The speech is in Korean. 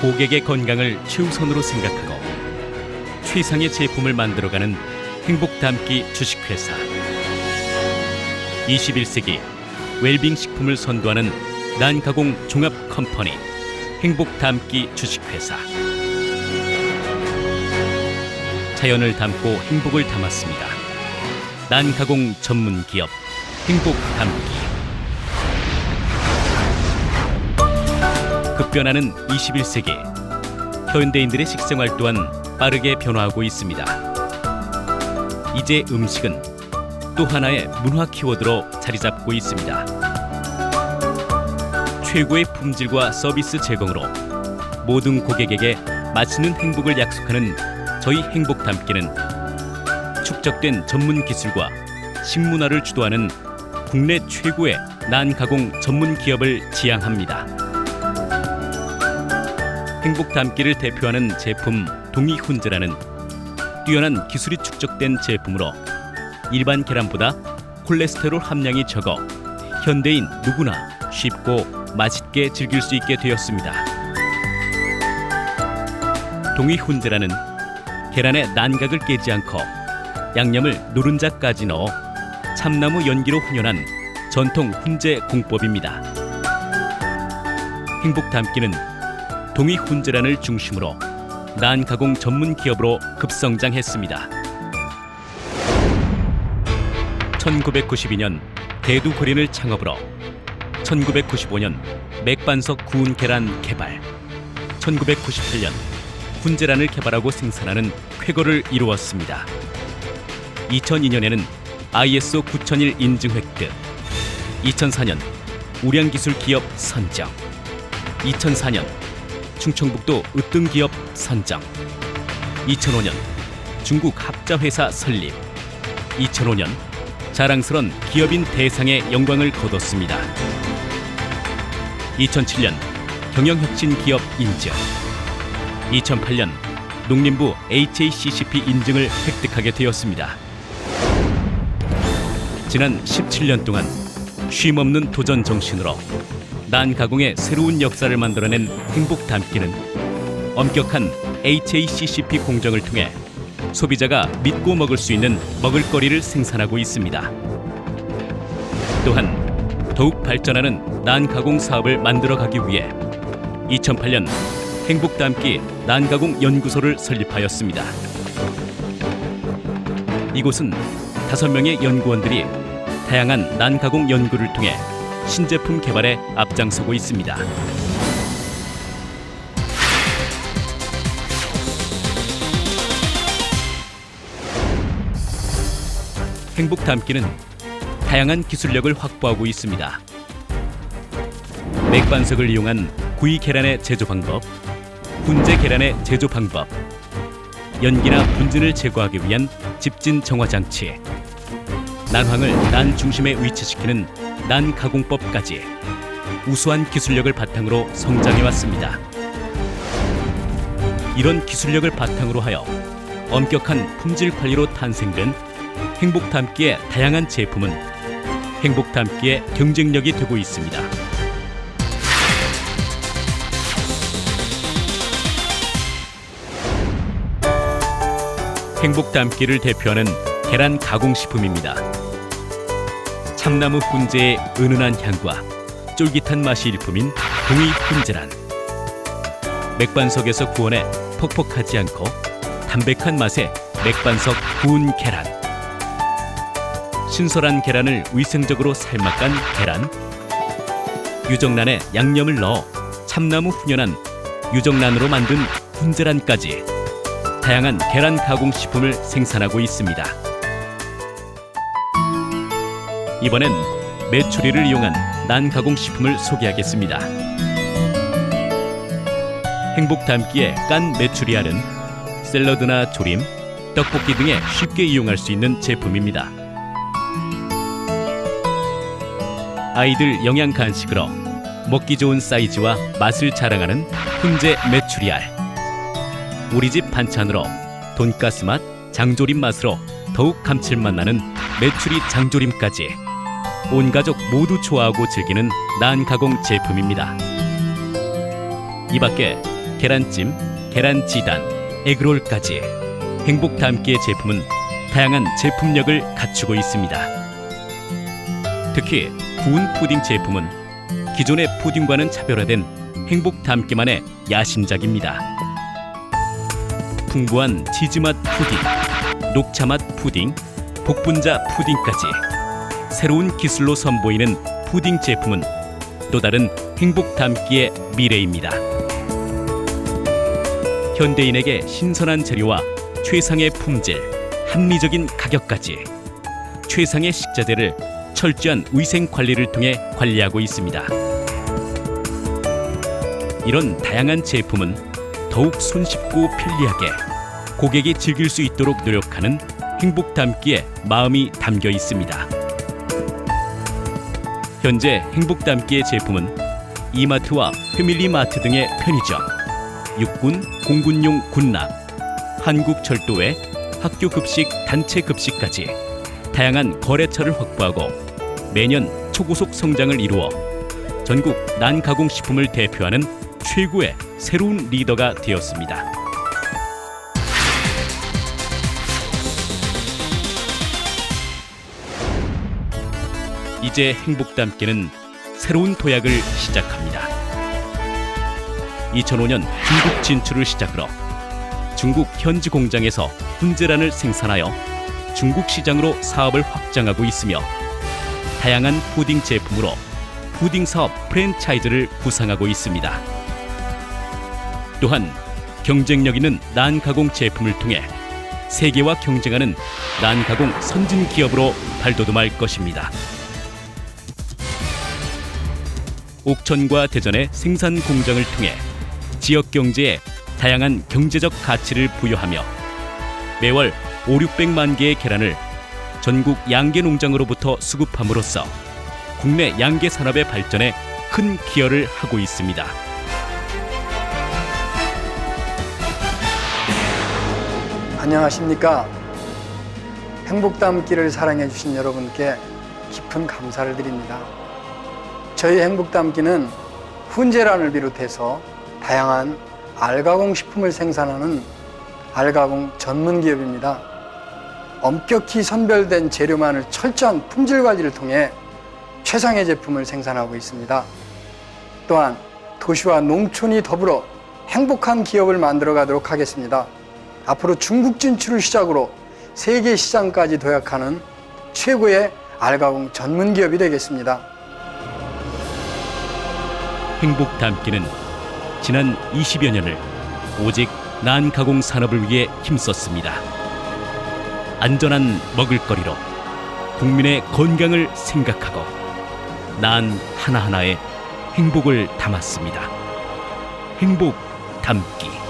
고객의 건강을 최우선으로 생각하고 최상의 제품을 만들어가는 행복 담기 주식회사. 21세기 웰빙 식품을 선도하는 난가공 종합 컴퍼니 행복 담기 주식회사. 자연을 담고 행복을 담았습니다. 난가공 전문 기업 행복 담기 급변하는 21세기 현대인들의 식생활 또한 빠르게 변화하고 있습니다. 이제 음식은 또 하나의 문화 키워드로 자리 잡고 있습니다. 최고의 품질과 서비스 제공으로 모든 고객에게 맛있는 행복을 약속하는 저희 행복 담기는 축적된 전문 기술과 식문화를 주도하는 국내 최고의 난 가공 전문 기업을 지향합니다. 행복 담기를 대표하는 제품 동이훈제라는 뛰어난 기술이 축적된 제품으로 일반 계란보다 콜레스테롤 함량이 적어 현대인 누구나 쉽고 맛있게 즐길 수 있게 되었습니다. 동이훈제라는 계란의 난각을 깨지 않고 양념을 노른자까지 넣어 참나무 연기로 훈연한 전통 훈제 공법입니다. 행복 담기는 동이 훈제란을 중심으로 난 가공 전문 기업으로 급성장했습니다. 1992년 대두 고린을 창업으로 1995년 맥반석 구운 계란 개발, 1998년 훈제란을 개발하고 생산하는 쾌거를 이루었습니다. 2002년에는 ISO 9001 인증 획득, 2004년 우량기술 기업 선정, 2004년 충청북도 으뜸기업 선정. 2005년 중국 합자회사 설립. 2005년 자랑스런 기업인 대상의 영광을 거뒀습니다. 2007년 경영혁신 기업 인증. 2008년 농림부 HACCP 인증을 획득하게 되었습니다. 지난 17년 동안 쉼없는 도전 정신으로 난 가공의 새로운 역사를 만들어낸 행복 담기는 엄격한 HACCP 공정을 통해 소비자가 믿고 먹을 수 있는 먹을거리를 생산하고 있습니다. 또한 더욱 발전하는 난 가공 사업을 만들어 가기 위해 2008년 행복 담기 난 가공 연구소를 설립하였습니다. 이곳은 다섯 명의 연구원들이 다양한 난 가공 연구를 통해 신제품 개발에 앞장서고 있습니다. 행복 담기는 다양한 기술력을 확보하고 있습니다. 맥반석을 이용한 구이 계란의 제조 방법, 훈제 계란의 제조 방법, 연기나 분진을 제거하기 위한 집진 정화 장치, 난황을 난 중심에 위치시키는 난 가공법까지 우수한 기술력을 바탕으로 성장해 왔습니다. 이런 기술력을 바탕으로 하여 엄격한 품질 관리로 탄생된 행복 담기의 다양한 제품은 행복 담기의 경쟁력이 되고 있습니다. 행복 담기를 대표하는 계란 가공식품입니다. 참나무 훈제의 은은한 향과 쫄깃한 맛이 일품인 동이 훈제란. 맥반석에서 구워내 퍽퍽하지 않고 담백한 맛의 맥반석 구운 계란. 신선한 계란을 위생적으로 삶아간 계란. 유정란에 양념을 넣어 참나무 훈연한 유정란으로 만든 훈제란까지 다양한 계란 가공 식품을 생산하고 있습니다. 이번엔 메추리를 이용한 난 가공 식품을 소개하겠습니다. 행복 담기의 깐 메추리알은 샐러드나 조림, 떡볶이 등에 쉽게 이용할 수 있는 제품입니다. 아이들 영양 간식으로 먹기 좋은 사이즈와 맛을 자랑하는 훈제 메추리알. 우리 집 반찬으로 돈가스 맛, 장조림 맛으로 더욱 감칠맛 나는 메추리 장조림까지 온 가족 모두 좋아하고 즐기는 난 가공 제품입니다. 이 밖에 계란찜, 계란지단, 에그롤까지 행복 담기의 제품은 다양한 제품력을 갖추고 있습니다. 특히 구운 푸딩 제품은 기존의 푸딩과는 차별화된 행복 담기만의 야심작입니다. 풍부한 치즈맛 푸딩, 녹차맛 푸딩, 복분자 푸딩까지 새로운 기술로 선보이는 푸딩 제품은 또 다른 행복 담기의 미래입니다. 현대인에게 신선한 재료와 최상의 품질, 합리적인 가격까지 최상의 식자재를 철저한 위생 관리를 통해 관리하고 있습니다. 이런 다양한 제품은 더욱 손쉽고 편리하게 고객이 즐길 수 있도록 노력하는 행복 담기에 마음이 담겨 있습니다. 현재 행복 담기의 제품은 이마트와 패밀리마트 등의 편의점, 육군, 공군용 군납, 한국철도의 학교 급식, 단체 급식까지 다양한 거래처를 확보하고 매년 초고속 성장을 이루어 전국 난가공 식품을 대표하는 최고의 새로운 리더가 되었습니다. 이제 행복 담기는 새로운 도약을 시작합니다. 2005년 중국 진출을 시작으로 중국 현지 공장에서 훈제란을 생산하여 중국 시장으로 사업을 확장하고 있으며 다양한 푸딩 제품으로 푸딩 사업 프랜차이즈를 구상하고 있습니다. 또한 경쟁력 있는 난가공 제품을 통해 세계와 경쟁하는 난가공 선진 기업으로 발돋움할 것입니다. 옥천과 대전의 생산 공장을 통해 지역 경제에 다양한 경제적 가치를 부여하며 매월 5, 600만 개의 계란을 전국 양계 농장으로부터 수급함으로써 국내 양계 산업의 발전에 큰 기여를 하고 있습니다. 안녕하십니까. 행복 담기를 사랑해 주신 여러분께 깊은 감사를 드립니다. 저희 행복 담기는 훈제란을 비롯해서 다양한 알가공 식품을 생산하는 알가공 전문 기업입니다. 엄격히 선별된 재료만을 철저한 품질 관리를 통해 최상의 제품을 생산하고 있습니다. 또한 도시와 농촌이 더불어 행복한 기업을 만들어 가도록 하겠습니다. 앞으로 중국 진출을 시작으로 세계 시장까지 도약하는 최고의 알가공 전문 기업이 되겠습니다. 행복 담기는 지난 20여 년을 오직 난 가공 산업을 위해 힘썼습니다. 안전한 먹을거리로 국민의 건강을 생각하고 난 하나하나에 행복을 담았습니다. 행복 담기.